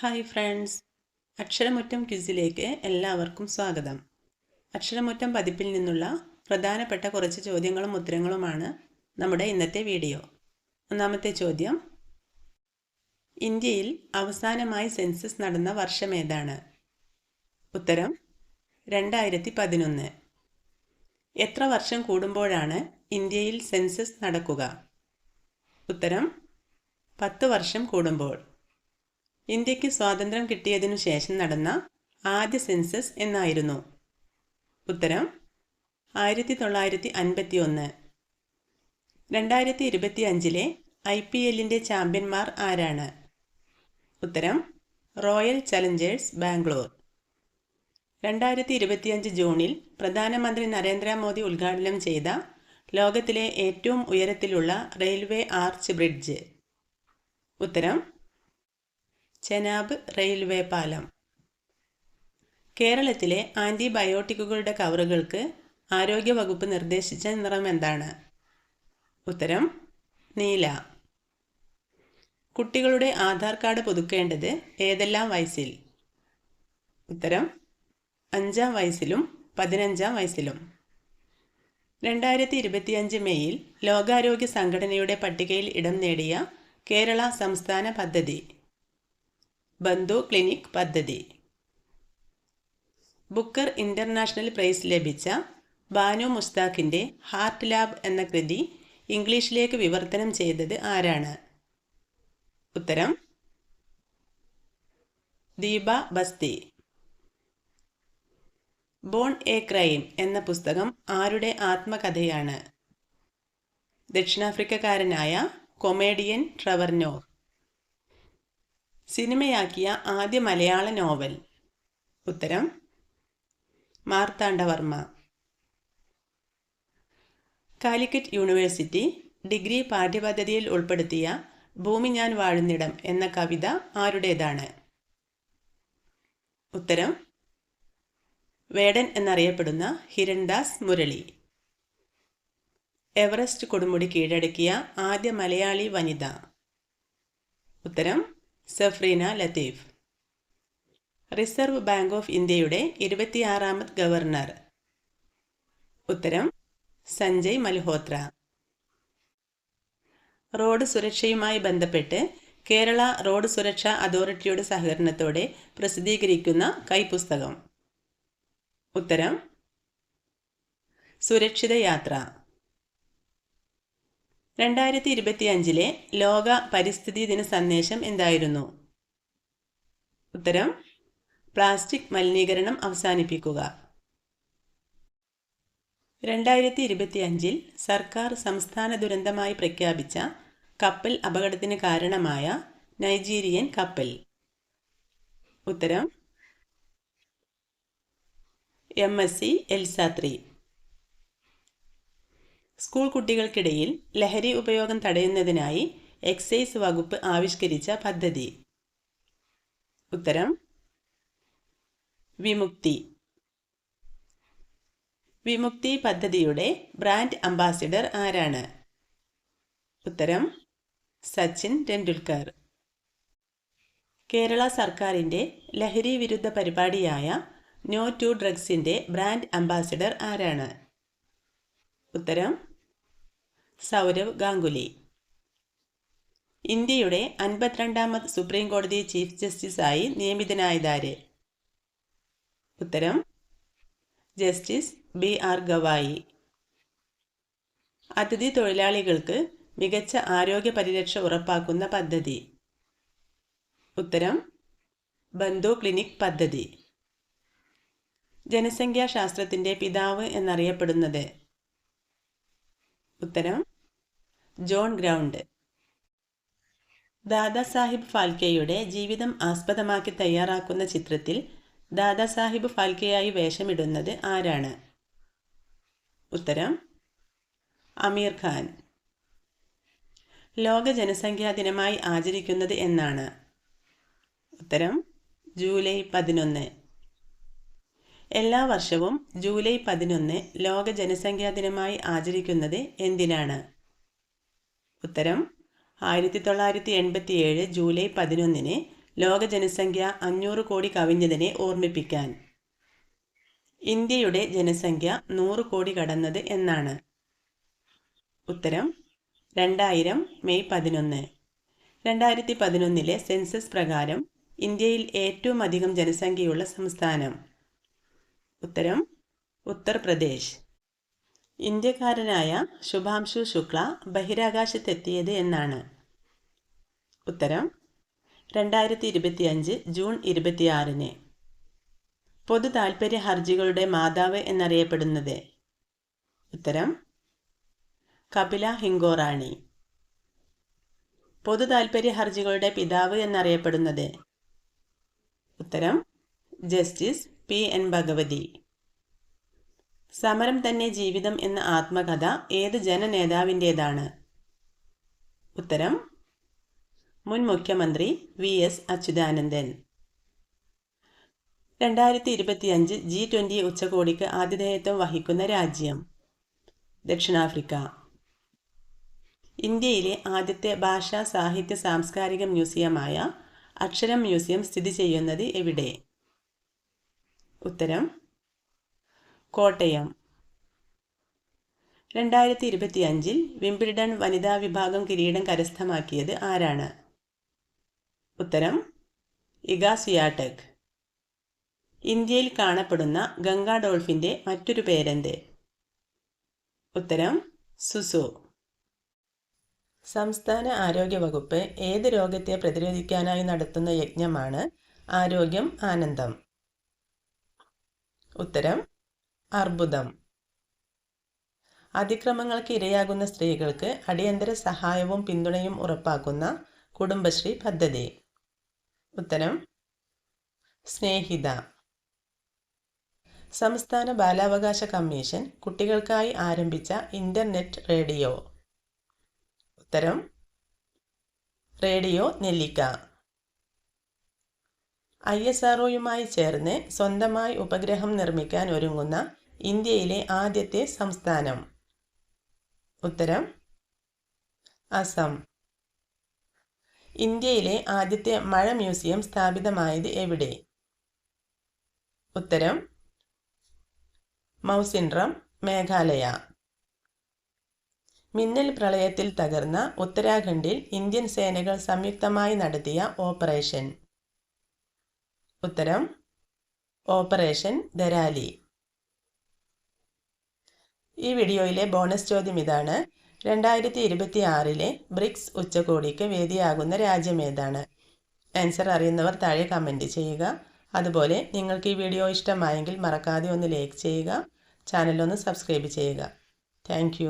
Hi friends. അക്ഷരമുറ്റം ക്വിസിലേക്ക് എല്ലാവർക്കും സ്വാഗതം. അക്ഷരമുറ്റം പതിപ്പിൽ നിന്നുള്ള പ്രധാനപ്പെട്ട കുറച്ച് ചോദ്യങ്ങളും ഉത്തരങ്ങളുമാണ് നമ്മുടെ ഇന്നത്തെ വീഡിയോ. ഒന്നാമത്തെ ചോദ്യം. ഇന്ത്യയിൽ അവസാനമായി സെൻസസ് നടന്ന വർഷം ഏതാണ്? ഉത്തരം രണ്ടായിരത്തി പതിനൊന്ന് എത്ര വർഷം കൂടുമ്പോഴാണ് ഇന്ത്യയിൽ സെൻസസ് നടക്കുക? ഉത്തരം പത്ത് വർഷം കൂടുമ്പോൾ. ഇന്ത്യയ്ക്ക് സ്വാതന്ത്ര്യം കിട്ടിയതിനു ശേഷം നടന്ന ആദ്യ സെൻസസ് എന്നായിരുന്നു. ഉത്തരം ആയിരത്തി തൊള്ളായിരത്തി അൻപത്തി ഒന്ന് രണ്ടായിരത്തി ഇരുപത്തി അഞ്ചിലെ ഐ പി എല്ലിന്റെ ചാമ്പ്യന്മാർ ആരാണ്? ഉത്തരം റോയൽ ചലഞ്ചേഴ്സ് ബാംഗ്ലൂർ. രണ്ടായിരത്തി ഇരുപത്തിയഞ്ച് ജൂണിൽ പ്രധാനമന്ത്രി നരേന്ദ്രമോദി ഉദ്ഘാടനം ചെയ്ത ലോകത്തിലെ ഏറ്റവും ഉയരത്തിലുള്ള റെയിൽവേ ആർച്ച് ബ്രിഡ്ജ്. ഉത്തരം ചെനാബ് റെയിൽവേ പാലം. കേരളത്തിലെ ആന്റിബയോട്ടിക്കുകളുടെ കവറുകൾക്ക് ആരോഗ്യവകുപ്പ് നിർദ്ദേശിച്ച നിറം എന്താണ്? ഉത്തരം നീല. കുട്ടികളുടെ ആധാർ കാർഡ് പുതുക്കേണ്ടത് ഏതെല്ലാം വയസ്സിൽ? ഉത്തരം അഞ്ചാം വയസ്സിലും പതിനഞ്ചാം വയസ്സിലും. രണ്ടായിരത്തി ഇരുപത്തിയഞ്ച് മെയ്യിൽ ലോകാരോഗ്യ സംഘടനയുടെ പട്ടികയിൽ ഇടം നേടിയ കേരള സംസ്ഥാന പദ്ധതി. ബന്ധു ക്ലിനിക് പദ്ധതി. ബുക്കർ ഇന്റർനാഷണൽ പ്രൈസ് ലഭിച്ച ബാനു മുസ്താഖിന്റെ ഹാർട്ട് ലാബ് എന്ന കൃതി ഇംഗ്ലീഷിലേക്ക് വിവർത്തനം ചെയ്തത് ആരാണ്? ഉത്തരം Deepa Bhasthi. Born a crime എന്ന പുസ്തകം ആരുടെ ആത്മകഥയാണ്? ദക്ഷിണാഫ്രിക്കക്കാരനായ കൊമേഡിയൻ ട്രവർ നോർ സിനിമയാക്കിയ ആദ്യ മലയാള നോവൽ. ഉത്തരം മാർത്താണ്ഡവർമ്മ കാലിക്കറ്റ് യൂണിവേഴ്സിറ്റി ഡിഗ്രി പാഠ്യപദ്ധതിയിൽ ഉൾപ്പെടുത്തിയ ഭൂമി ഞാൻ വാഴുന്നിടം എന്ന കവിത ആരുടേതാണ്? ഉത്തരം വേടൻ എന്നറിയപ്പെടുന്ന ഹിരൺദാസ് മുരളി. എവറസ്റ്റ് കൊടുമുടി കീഴടക്കിയ ആദ്യ മലയാളി വനിത. ഉത്തരം Safreena Latheef. Reserve bank of ഇന്ത്യയുടെ ഇരുപത്തിയാറാമത് ഗവർണർ. ഉത്തരം സഞ്ജയ് മൽഹോത്ര. റോഡ് സുരക്ഷയുമായി ബന്ധപ്പെട്ട് കേരള റോഡ് സുരക്ഷാ അതോറിറ്റിയുടെ സഹകരണത്തോടെ പ്രസിദ്ധീകരിക്കുന്ന കൈപുസ്തകം ഉത്തരം സുരക്ഷിത യാത്ര. രണ്ടായിരത്തി ഇരുപത്തി അഞ്ചിലെ ലോക പരിസ്ഥിതി ദിന സന്ദേശം എന്തായിരുന്നു? ഉത്തരം പ്ലാസ്റ്റിക് മലിനീകരണം അവസാനിപ്പിക്കുക. രണ്ടായിരത്തി ഇരുപത്തി അഞ്ചിൽ സർക്കാർ സംസ്ഥാന ദുരന്തമായി പ്രഖ്യാപിച്ച കപ്പൽ അപകടത്തിന് കാരണമായ നൈജീരിയൻ കപ്പൽ. ഉത്തരം M S C Elsa three. School കുട്ടികൾക്കിടയിൽ ലഹരി ഉപയോഗം തടയുന്നതിനായി എക്സൈസ് വകുപ്പ് ആവിഷ്കരിച്ച പദ്ധതി. ഉത്തരം വിമുക്തി. വിമുക്തി പദ്ധതിയുടെ ബ്രാൻഡ് അംബാസിഡർ ആരാണ്? ഉത്തരം സച്ചിൻ ടെണ്ടുൽക്കർ. കേരള സർക്കാരിന്റെ ലഹരി വിരുദ്ധ പരിപാടിയായ നോ ടു ഡ്രഗ്സിന്റെ ബ്രാൻഡ് അംബാസിഡർ ആരാണ്? ഉത്തരം സൗരവ് ഗാംഗുലി. ഇന്ത്യയുടെ അൻപത്തിരണ്ടാമത് സുപ്രീം കോടതി ചീഫ് ജസ്റ്റിസായി നിയമിതനായതാര്? ഉത്തരം ജസ്റ്റിസ് ബി ആർ ഗവായി. അതിഥി തൊഴിലാളികൾക്ക് മികച്ച ആരോഗ്യ പരിരക്ഷ ഉറപ്പാക്കുന്ന പദ്ധതി. ഉത്തരം ബന്ധു ക്ലിനിക് പദ്ധതി. ജനസംഖ്യാശാസ്ത്രത്തിന്റെ പിതാവ് എന്നറിയപ്പെടുന്നത്. ഉത്തരം ജോൺ ഗ്രൗണ്ട്. ദാദാസാഹിബ് ഫാൽക്കെയുടെ ജീവിതം ആസ്പദമാക്കി തയ്യാറാക്കുന്ന ചിത്രത്തിൽ ദാദാസാഹിബ് ഫാൽക്കെയായി വേഷമിടുന്നത് ആരാണ്? ഉത്തരം അമീർ ഖാൻ. ലോക ജനസംഖ്യാ ദിനമായി ആചരിക്കുന്നത് എന്നാണ്. ഉത്തരം ജൂലൈ പതിനൊന്ന്. എല്ലാ വർഷവും ജൂലൈ പതിനൊന്ന് ലോക ജനസംഖ്യാ ദിനമായി ആചരിക്കുന്നത് എന്തിനാണ്? ഉത്തരം ആയിരത്തി തൊള്ളായിരത്തി എൺപത്തി ഏഴ് ജൂലൈ പതിനൊന്നിന് ലോക ജനസംഖ്യ അഞ്ഞൂറ് കോടി കവിഞ്ഞതിനെ ഓർമ്മിപ്പിക്കാൻ. ഇന്ത്യയുടെ ജനസംഖ്യ നൂറ് കോടി കടന്നത് എന്നാണ്. ഉത്തരം രണ്ടായിരം മെയ് പതിനൊന്ന്. രണ്ടായിരത്തി പതിനൊന്നിലെ സെൻസസ് പ്രകാരം ഇന്ത്യയിൽ ഏറ്റവും അധികം ജനസംഖ്യയുള്ള സംസ്ഥാനം. ഉത്തരം ഉത്തർപ്രദേശ്. ഇന്ത്യക്കാരനായ ശുഭാംശു ശുക്ല ബഹിരാകാശത്തെത്തിയത് എന്നാണ്. ഉത്തരം രണ്ടായിരത്തി ഇരുപത്തിയഞ്ച് ജൂൺ ഇരുപത്തിയാറിന്. പൊതു താൽപ്പര്യ ഹർജികളുടെ മാതാവ് എന്നറിയപ്പെടുന്നത്. ഉത്തരം കപില ഹിങ്കോറാണി. പൊതു താൽപ്പര്യ ഹർജികളുടെ പിതാവ് എന്നറിയപ്പെടുന്നത്. ഉത്തരം ജസ്റ്റിസ് പി എൻ ഭഗവതി. സമരം തന്നെ ജീവിതം എന്ന ആത്മകഥ ഏത് ജനനേതാവിന്റേതാണ്? ഉത്തരം മുൻ മുഖ്യമന്ത്രി വി എസ് അച്യുതാനന്ദൻ. രണ്ടായിരത്തി ഇരുപത്തിയഞ്ച് ജി ട്വന്റി ഉച്ചകോടിക്ക് ആതിഥേയത്വം വഹിക്കുന്ന രാജ്യം ദക്ഷിണാഫ്രിക്ക. ഇന്ത്യയിലെ ആദ്യത്തെ ഭാഷാ സാഹിത്യ സാംസ്കാരിക മ്യൂസിയമായ അക്ഷരം മ്യൂസിയം സ്ഥിതി ചെയ്യുന്നത് എവിടെ? ഉത്തരം കോട്ടയം. രണ്ടായിരത്തി ഇരുപത്തിയഞ്ചിൽ വിംബിൾഡൺ വനിതാ വിഭാഗം കിരീടം കരസ്ഥമാക്കിയത് ആരാണ്? ഉത്തരം ഇഗാസിയാടെക് ഇന്ത്യയിൽ കാണപ്പെടുന്ന ഗംഗാ ഡോൾഫിന്റെ മറ്റൊരു പേരെന്ത്? ഉത്തരം സുസു. സംസ്ഥാന ആരോഗ്യ വകുപ്പ് ഏത് രോഗത്തെ പ്രതിരോധിക്കാനായി നടത്തുന്ന യജ്ഞമാണ് ആരോഗ്യം ആനന്ദം? ഉത്തരം അർബുദം. അതിക്രമങ്ങൾക്ക് ഇരയാകുന്ന സ്ത്രീകൾക്ക് അടിയന്തര സഹായവും പിന്തുണയും ഉറപ്പാക്കുന്ന കുടുംബശ്രീ പദ്ധതി. ഉത്തരം സ്നേഹിത. സംസ്ഥാന ബാലാവകാശ കമ്മീഷൻ കുട്ടികൾക്കായി ആരംഭിച്ച ഇന്റർനെറ്റ് റേഡിയോ. ഉത്തരം റേഡിയോ നെല്ലിക്ക. ഐ എസ് ആർഒയുമായി ചേർന്ന് സ്വന്തമായി ഉപഗ്രഹം നിർമ്മിക്കാൻ ഒരുങ്ങുന്ന ഇന്ത്യയിലെ ആദ്യത്തെ സംസ്ഥാനം. ഉത്തരം അസം. ഇന്ത്യയിലെ ആദ്യത്തെ മഴ മ്യൂസിയം സ്ഥാപിതമായത് എവിടെ? ഉത്തരം മൗസിൻഡ്രം മേഘാലയ. മിന്നൽ പ്രളയത്തിൽ തകർന്ന ഉത്തരാഖണ്ഡിൽ ഇന്ത്യൻ സേനകൾ സംയുക്തമായി നടത്തിയ ഓപ്പറേഷൻ. ഉത്തരം ഓപ്പറേഷൻ ദരാലി ഈ വീഡിയോയിലെ ബോണസ് ചോദ്യം ഇതാണ്. രണ്ടായിരത്തി ഇരുപത്തി ആറിലെ ബ്രിക്സ് ഉച്ചകോടിക്ക് വേദിയാകുന്ന രാജ്യം ഏതാണ്? ആൻസർ അറിയുന്നവർ താഴെ കമന്റ് ചെയ്യുക. അതുപോലെ നിങ്ങൾക്ക് ഈ വീഡിയോ ഇഷ്ടമായെങ്കിൽ മറക്കാതെ ഒന്ന് ലൈക്ക് ചെയ്യുക. ചാനലൊന്ന് സബ്സ്ക്രൈബ് ചെയ്യുക. താങ്ക്